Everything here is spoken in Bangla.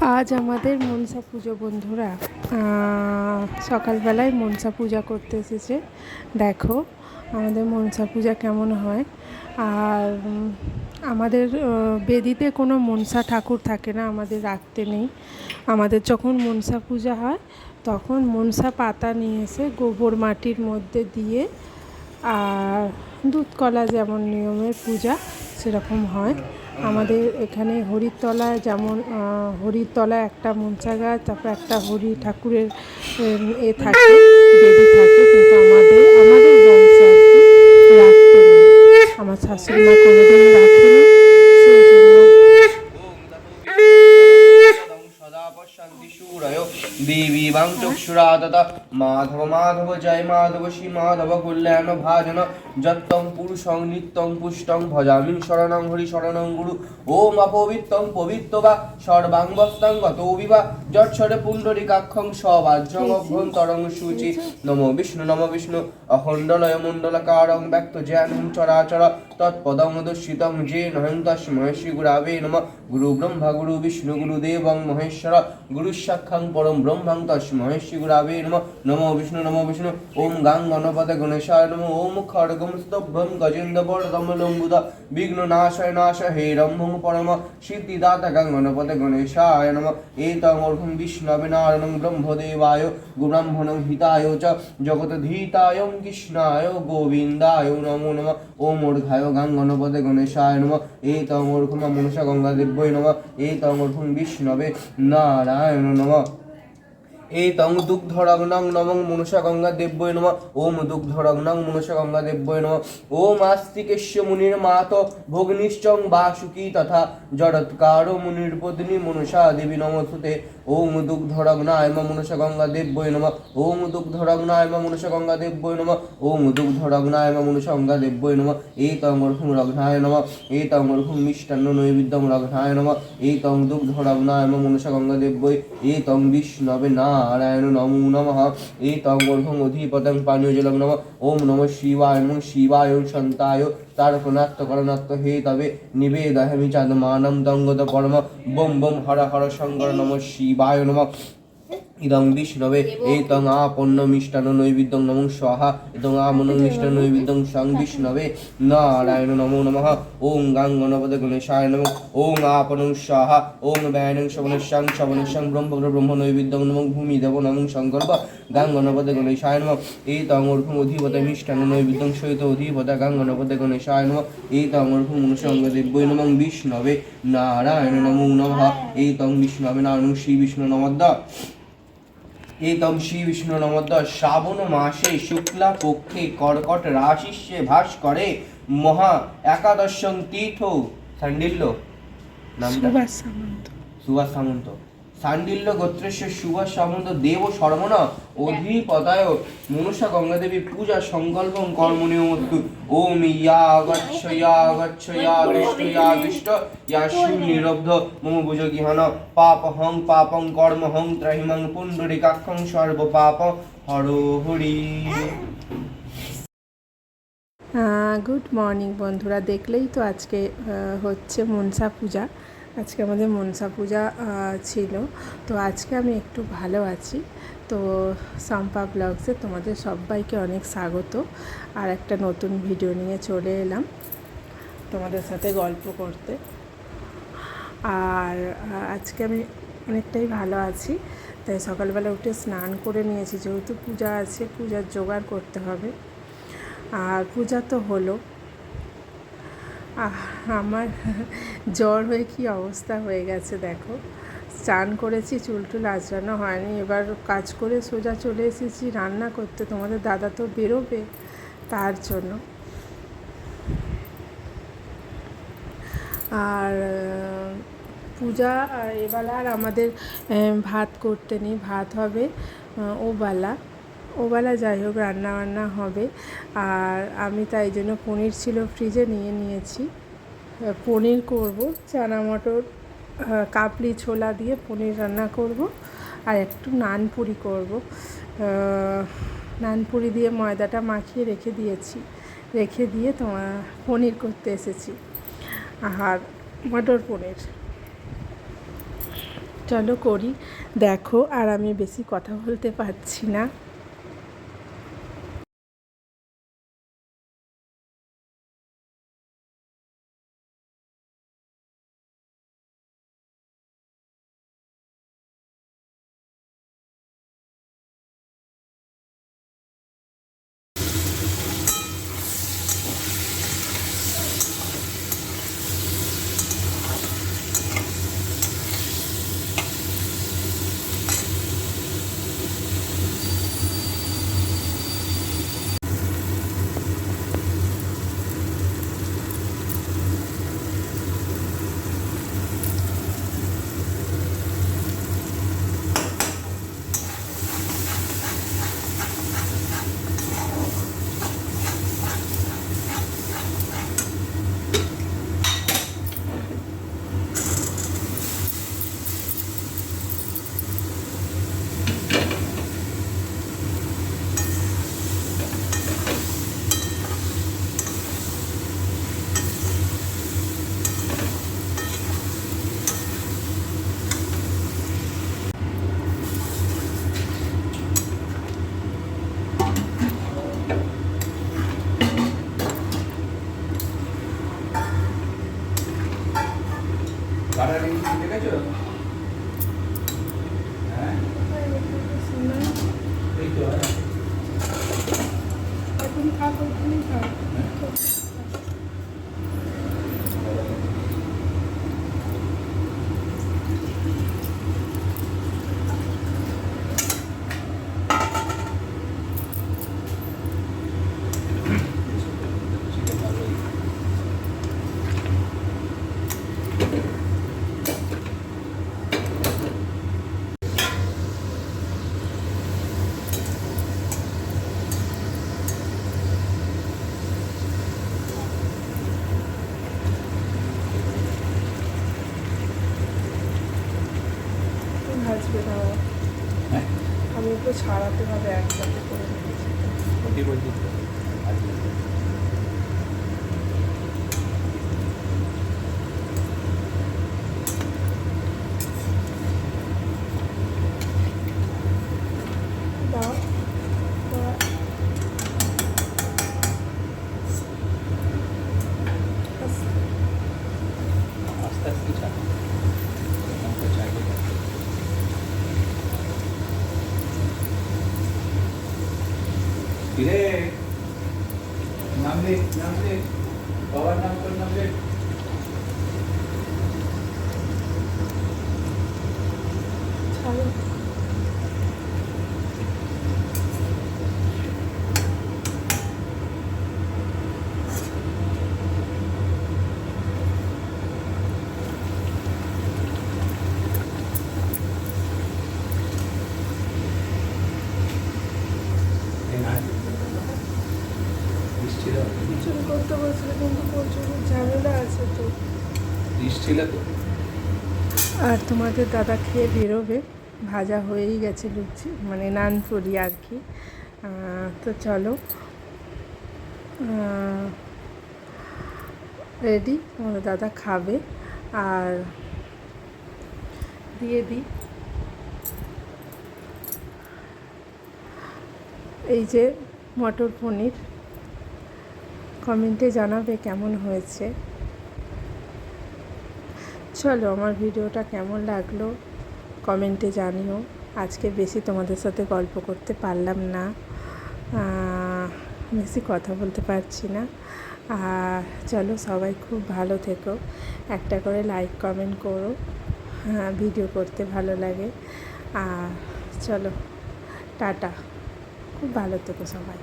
আজ আমাদের মনসা পুজো, বন্ধুরা। সকালবেলায় মনসা পূজা করতে এসেছে। দেখো, আমাদের মনসা পূজা কেমন হয়। আর আমাদের বেদিতে কোনো মনসা ঠাকুর থাকে না, আমাদের রাখতে নেই। আমাদের যখন মনসা পূজা হয়, তখন মনসা পাতা নিয়ে এসে গোবর মাটির মধ্যে দিয়ে, আর দুধকলা যেমন নিয়মের পূজা, সেরকম হয়। আমাদের এখানে হরিতলায় যেমন হরিতলা একটা মনসা গাছ, তারপর একটা হরি ঠাকুরের এ থাকে, দেবী থাকে, কিন্তু আমাদের আমাদের কি রাখতে আমার শাশুড়ি মা কোনোদিন রাখেনি সেই জন্য দেবী মাধব মাধব জয় মাধব শ্রী মাধব কল্যাণ ভাজন। যত্তং পুরুষং নিত্যং পুষ্টং ভজামি শরণং হরি শরণং গুরু। ওম অপবিত্তং পবিত্তবা সর্বাঙ্গস্তং গত বিবা যৎসরে পুণ্ডরিকাক্ষং সবাজ্যং অভ্যন্তরং শুচি নমো বিষ্ণু নমো বিষ্ণু। অখণ্ডলয় মণ্ডলকারং ব্যক্ত জ্ঞানং চরাচর। তৎপদং দর্শিতং যে নহং তস্মৈ শ্রী গুরাবে নম। গুরু ব্রহ্মা গুরু বিষ্ণু গুরুদেবং মহেশ্বর। গুরু সাক্ষাং পরম ব্রহ্মং তস্মৈ শ্রী গুরাবে নম। নমো বিষ্ণু নমো বিষ্ণু ওম গাং গণপতে গণেশায় নমো ওম খড়গম স্তভ্যম গজেন্দ্র বরদম লম্বুদ বিঘ্ন নাশয় নাশ হে রম্ভং পরম সিদ্ধিদাতা গাং গণপতে গণেশায় নম এতং বিষ্ণবে নারায়ণং ব্রহ্মদেবায় গুব্রাহ্মণং হিতায় চ জগতধীতায়ং কৃষ্ণায় গোবিন্দায় নমো নম ওম অর্ঘায় গাং গণপতে গণেশায় নম এতং অর্ঘম গঙ্গা দেব্যই নম এতং বিষ্ণবে নারায়ণ নম এতং দুগ্ধরগ্নং নমং মনুষা গঙ্গা দেব্যই নম। ওম দুগ্ধরগ্নং মনুষা গঙ্গা দেব্যই নম। ওম আস্তিকেশ্য মুনির মাত ভগ্নিশ্চং বাসুকি তথা জড়ৎকার মুনির পত্নী মনুষা দেবী নমস্তুতে। ওম দুগ্ধরগ্নায় মম মনুষা গঙ্গা দেব্যই নম। ওম দুগ্ধরগ্নায় মম মনুষা গঙ্গা দেব্যই নম। ওম দুগ্ধরগ্নায় মম মনুষা গঙ্গা দেব্যই নম। এতং অর্ঘুম রঘ্নায় নম। এতং অর্ঘুম মিষ্টান্ন নৈবেদ্যং রঘ্নায় নম। এতং দুগ্ধরগ্নায় মম মনুষা গঙ্গা দেব্যই। এতং বিষ্ণবে নারায়ণ নমো নমঃ এতং অধিপতং পানীয় জলং নম ওম নম শিবায় নম শিবায় সন্তায় তারকনাত্ম হে তবে নিবেদহমি চাঁদমানম দঙ্গত পরম বোম বোম হর হর শঙ্কর নম শিবায় নম ইদং বিষ্ণবে এতং আপন্ন মিষ্টান্ন নৈবেদ্যং নমঃ স্বাহা এতং আমন মিষ্টান্ন নৈবেদ্যং সং বিষ্ণবে নারায়ণ নমো নমঃ। ওং গাং গণপতি গণেশায় নমঃ। ওং আপনং স্বাহা ওং ব্যয়নং শবনস্যাং শবনস্যাং ব্রহ্ম ব্রহ্ম নৈবেদ্যং নমঃ। ভূমি দেব নমঃ শঙ্কর্প গাং গণপতি গণেশায় নমঃ। এতং অর্ঘুম অধিপতি মিষ্টান্ন নৈবেদ্যং সহিত অধিপতি গাং গণপতি গণেশায় নমঃ। এতং অর্ঘুম অনুসঙ্গ দেব্যৈ নমঃ। বিষ্ণবে নারায়ণ নমো নমঃ। এতং বিষ্ণবে নারায়ণ শ্রী বিষ্ণু নমদ্দা। এতম শ্রী বিষ্ণু নমদ শ্রাবণ মাসে শুক্লা পক্ষে কর্কট রাশিষ্যে ভাস করে মহা একাদশং তীর্থ সান্ডিল্য সুভাষ সামন্ত। সুভাষ সামন্ত। সান্ডিল্য গোত্রেশ্ব সুভাষ সামন্ত দেব শর্মণ অধিপতায় মনুষা গঙ্গাদেবী পূজা সংকল্পং কর্মণীয়মস্তু ওম ইয়া গচ্ছ ইয়া গচ্ছ ইয়া দৃষ্ট ইয়া দৃষ্ট ইয়া নিরব্ধ মম ভুজ গিহন পাপ হং পাপং কর্ম হং ত্রাহিমং পুণ্ডরিকাক্ষং সর্ব পাপ হর হরি গুড মর্নিং বন্ধুরা, দেখলেই তো আজকে হচ্ছে মনসা পূজা। আজকে আমাদের মনসা পূজা ছিল। তো আজকে আমি একটু ভালো আছি। তো সাম্পা ব্লগসে তোমাদের সবাইকে অনেক স্বাগত। আর একটা নতুন ভিডিও নিয়ে চলে এলাম তোমাদের সাথে গল্প করতে। আর আজকে আমি অনেকটাই ভালো আছি, তাই সকালবেলা উঠে স্নান করে নিয়েছি, যেহেতু পূজা আছে, পূজার জোগাড় করতে হবে। আর পূজা তো হলো। আমার জ্বর হয়ে কি অবস্থা হয়ে গেছে দেখো। স্নান করেছি, চুল টুল আঁচড়ানো হয়নি। এবার কাজ করে সোজা চলে এসেছি রান্না করতে। তোমাদের দাদা তো বেরোবে তার জন্য। আর পূজা এবেলা আর আমাদের ভাত করতে নেই। ভাত হবে ওবেলা। ওবেলা যাই হোক, রান্না বান্না হবে। আর আমি তাই জন্য পনির ছিল, ফ্রিজে নিয়ে নিয়েছি। পনির করব চানা মটর কাবলি ছোলা দিয়ে পনির রান্না করব আর একটু নান পুরি করব। আহ, নান পুরি দিয়ে ময়দাটা মাখিয়ে রেখে দিয়েছি। রেখে দিয়ে তোমার পনির করতে এসেছি। আর মটর পনির। চলো করি। দেখো আর আমি বেশি কথা বলতে পারছি না। ইঞ্চি দেখেছ? হ্যাঁ? এই তো হ্যাঁ। এখন থাক ওখানেই থাক চিকেন ভালোই ভাজবে না ও। হ্যাঁ ছাড়াতে হবে একসাথে করে রেখেছি। ওটি বলছি তো আজকে দাও দাও। আস্তে। আস্তে আস্তে চা আমাকে চাইলে কিরে নাম লে নাম লে বাবার নাম তোর নাম লে ছাড়ো। এই না বৃষ্টি ছিল চুরি করতে বলছিল কিন্তু প্রচুর ঝামেলা আছে তো বৃষ্টি ছিল তো? আর তোমাদের দাদা খেয়ে বেরোবে, ভাজা হয়েই গেছে লুচি মানে নান পুরি আর কি। তো চলো। রেডি তোমাদের দাদা খাবে। আর দিয়ে দিই। এই যে মটর পনির। কমেন্টে জানাবে কেমন হয়েছে। চলো, আমার ভিডিওটা কেমন লাগল কমেন্টে জানিও। আজকে বেশি তোমাদের সাথে গল্প করতে পারলাম না বেশি কথা বলতে পারছি না। আর চলো, সবাই খুব ভালো থেকো। একটা করে লাইক কমেন্ট করো। হ্যাঁ ভিডিও করতে ভালো লাগে। আর চলো, টাটা। খুব ভালো থেকো সবাই।